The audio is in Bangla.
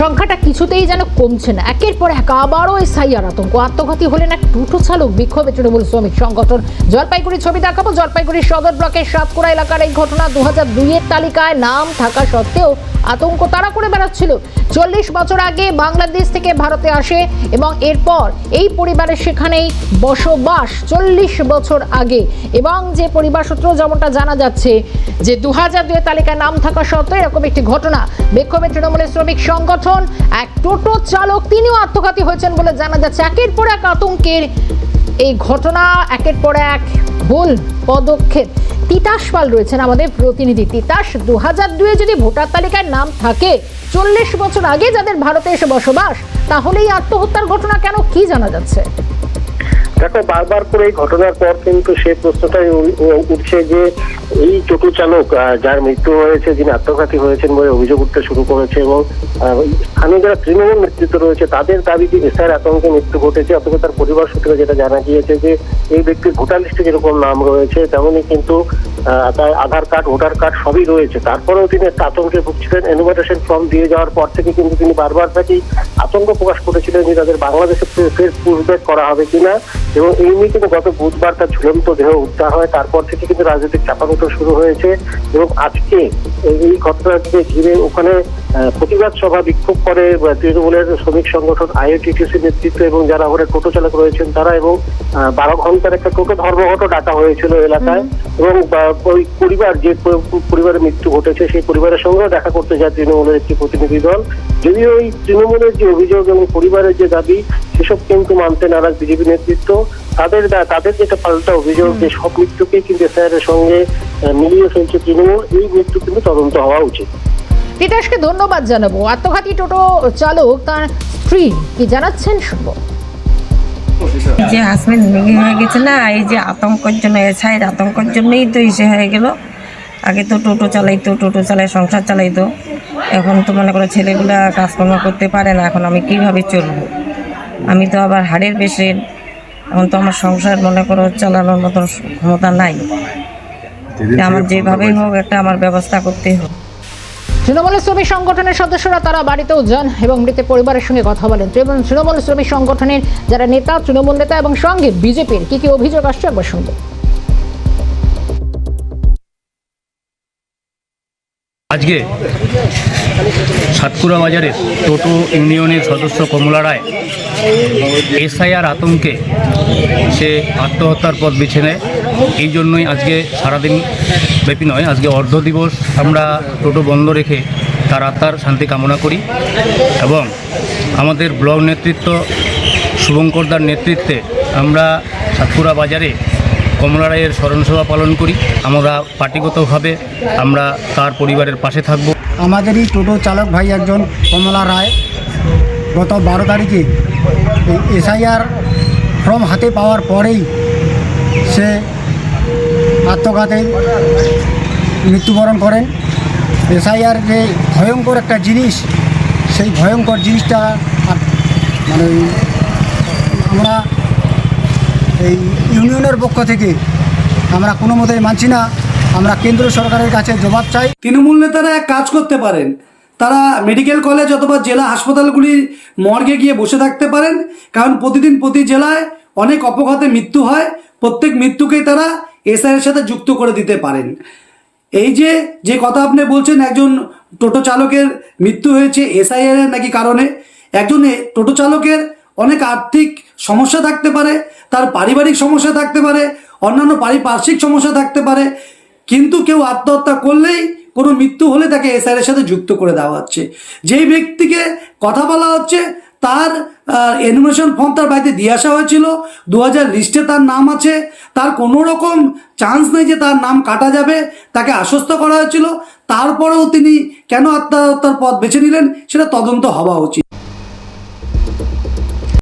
সংখ্যাটা কিছুতেই যেন কমছে না। একের পর এক আবারও এসআইআর আতঙ্ক। আত্মঘাতী হলেন এক টুটো চালক, বিক্ষোভে তৃণমূল শ্রমিক সংগঠন। জলপাইগুড়ি ছবি দেখাবো। জলপাইগুড়ি সদর ব্লকের সাতকুড়া এলাকার এই ঘটনা দু হাজার দুইয়ের তালিকায় নাম থাকা সত্ত্বেও আতঙ্ক তারা করে বেড়াচ্ছিল। চল্লিশ বছর আগে বাংলাদেশ থেকে ভারতে আসে এবং এরপর এই পরিবারের সেখানেই বসবাস চল্লিশ বছর আগে। এবং যে পরিবার সূত্র যেমনটা জানা যাচ্ছে যে দু হাজার দুয়ের তালিকায় নাম থাকা সত্ত্বেও এরকম একটি ঘটনা বিক্ষোভে তৃণমূলের শ্রমিক সংগঠন, এক টোটো চালক তিনিও আত্মঘাতী হয়েছেন বলে জানা যাচ্ছে। একের পর এক আতঙ্কের এই ঘটনা, একের পর এক ভুল পদক্ষেপ। তিতাস পাল রয়েছেন আমাদের প্রতিনিধি। তিতাস দু হাজার দুয়ে যদি ভোটার তালিকায় নাম থাকে, চল্লিশ বছর আগে যাদের ভারতে এসে বসবাস, তাহলেই আত্মহত্যার ঘটনা কেন কি জানা যাচ্ছে? দেখো, বারবার করে এই ঘটনার পর কিন্তু সে প্রশ্নটাই উঠছে যে এই টোটো চালক যার মৃত্যু হয়েছে, যিনি আত্মঘাতী হয়েছেন বলে অভিযোগ উঠতে শুরু করেছে এবং স্থানীয় যারা তৃণমূল নেতৃত্ব রয়েছে, তাদের দাবি যে এসআর আতঙ্কে মৃত্যু ঘটেছে, অথবা তার পরিবার সূত্রে যেটা জানা গিয়েছে যে এই ব্যক্তির ভোটার লিস্টে যেরকম নাম রয়েছে, তেমনই কিন্তু তার আধার কার্ড ভোটার কার্ড সবই রয়েছে। তারপরেও তিনি একটা আতঙ্কে ভুগছিলেন। ইনভিটেশন ফর্ম দিয়ে যাওয়ার পর থেকে কিন্তু তিনি বারবার তাকেই আতঙ্ক প্রকাশ করেছিলেন যে তাদের বাংলাদেশে ফের পুশব্যাক করা হবে কিনা। এবং এই নিয়ে কিন্তু গত বুধবার তার ঝুলন্ত দেহ উদ্ধার হয়। তারপর থেকে কিন্তু রাজনৈতিক চাপানুটো শুরু হয়েছে। এবং আজকে এই- ঘটনাকে ঘিরে ওখানে প্রতিবাদ সভা বিক্ষোভ করে তৃণমূলের শ্রমিক সংগঠন আইওটিটিসি নেতৃত্ব এবং যারা ওখানে টোটো চালক রয়েছেন তারা। এবং বারো ঘণ্টার একটা টোটো ধর্মঘটও ডাকা হয়েছিল এলাকায়। এবং ওই পরিবার যে প- পরিবারের মৃত্যু ঘটেছে সেই পরিবারের সঙ্গেও দেখা করতে যায় তৃণমূলের একটি প্রতিনিধি দল। যদিও এই তৃণমূলের যে অভিযোগ এবং পরিবারের যে দাবি সেসব কিন্তু মানতে নারাজ বিজেপি নেতৃত্ব। তাদের তাদের যেটা পাল্টা অভিযোগ যে সব মৃত্যুকে কিন্তু এসআইআর সঙ্গে মিলিয়ে ফেলছে তৃণমূল এই মৃত্যু কিন্তু তদন্ত হওয়া উচিত। তিতাসকে ধন্যবাদ জানাব। আত্মঘাতী টোটো চালক তার স্ত্রী কি জানাচ্ছেন শুনব। যে হাজবেন্ড ভেঙে হয়ে গেছে না এই যে আতঙ্কের জন্য এছাড়া আতঙ্কের জন্যই তো ইসে হয়ে গেল। আগে তো টোটো চালাইতো টোটো চালাই সংসার চালাইতো। এখন তো মনে করো ছেলেগুলা কাজকর্ম করতে পারে না এখন আমি কীভাবে চলবো? আমি তো আবার হাড়ের পেশেন্ট এখন তো আমার সংসার মনে করো চালানোর মতো ক্ষমতা নাই। আমার যেভাবেই হোক একটা আমার ব্যবস্থা করতে হবে তৃণমূলের শ্রমিক সংগঠনের সদস্যরা তারা বাড়িতেও যান এবং মৃতের পরিবারের সঙ্গে কথা বলেন। তৃণমূল তৃণমূল শ্রমিক সংগঠনের যারা নেতা, তৃণমূল নেতা এবং সঙ্গে বিজেপির কি কি অভিযোগ আসছে একবার শুনব। আজকে সাতকুড়া বাজারের টোটো ইউনিয়নের সদস্য কমলা রায় এসআইআর আতঙ্কে সে আত্মহত্যার পথ বেছে নেয়। এই জন্যই আজকে সারাদিন ব্যাপী নয়, আজকে অর্ধ দিবস আমরা টোটো বন্ধ রেখে তার আত্মার শান্তি কামনা করি এবং আমাদের ব্লক নেতৃত্ব, শুভঙ্করদার নেতৃত্বে আমরা সাতপুরা বাজারে কমলা রায়ের স্মরণসভা পালন করি। আমরা পার্টিগতভাবে আমরা তার পরিবারের পাশে থাকব। আমাদেরই টোটো চালক ভাই একজন কমলা রায় গত বারো তারিখে এসআইআর ফর্ম হাতে পাওয়ার পরেই সে আত্মঘাতে মৃত্যুবরণ করেন। এসআইআর যে ভয়ঙ্কর একটা জিনিস, সেই ভয়ঙ্কর জিনিসটা মানে আমরা এই ইউনিয়নের পক্ষ থেকে আমরা কোনো মতেই মানছি না। আমরা কেন্দ্র সরকারের কাছে জবাব চাই। তৃণমূল নেতারা এক কাজ করতে পারেন। তারা মেডিকেল কলেজ অথবা জেলা হাসপাতালগুলির মর্গে গিয়ে বসে থাকতে পারেন। কারণ প্রতিদিন প্রতি জেলায় অনেক অপঘাতে মৃত্যু হয়। প্রত্যেক মৃত্যুকেই তারা এসআইয়ের সাথে যুক্ত করে দিতে পারেন। এই যে যে কথা আপনি বলছেন, একজন টোটো চালকের মৃত্যু হয়েছে এসআইআর এর নাকি কারণে, একজন টোটো চালকের অনেক আর্থিক সমস্যা থাকতে পারে, তার পারিবারিক সমস্যা থাকতে পারে, অন্যান্য পারিপার্শ্বিক সমস্যা থাকতে পারে, কিন্তু কেউ আত্মহত্যা করলেই কোনো মৃত্যু হলে তাকে এসআইআর এর সাথে যুক্ত করে দেওয়া হচ্ছে। যেই ব্যক্তিকে কথা বলা হচ্ছে, তার এনিমেশন ফর্ম তার বাড়িতে দিয়ে আসা হয়েছিল দু হাজার লিস্টে তার নাম আছে, তার কোনো রকম চান্স নেই যে তার নাম কাটা যাবে, তাকে আশ্বস্ত করা হয়েছিল, তারপরেও তিনি কেন আত্মহত্যার পথ বেছে নিলেন, সেটা তদন্ত হওয়া উচিত।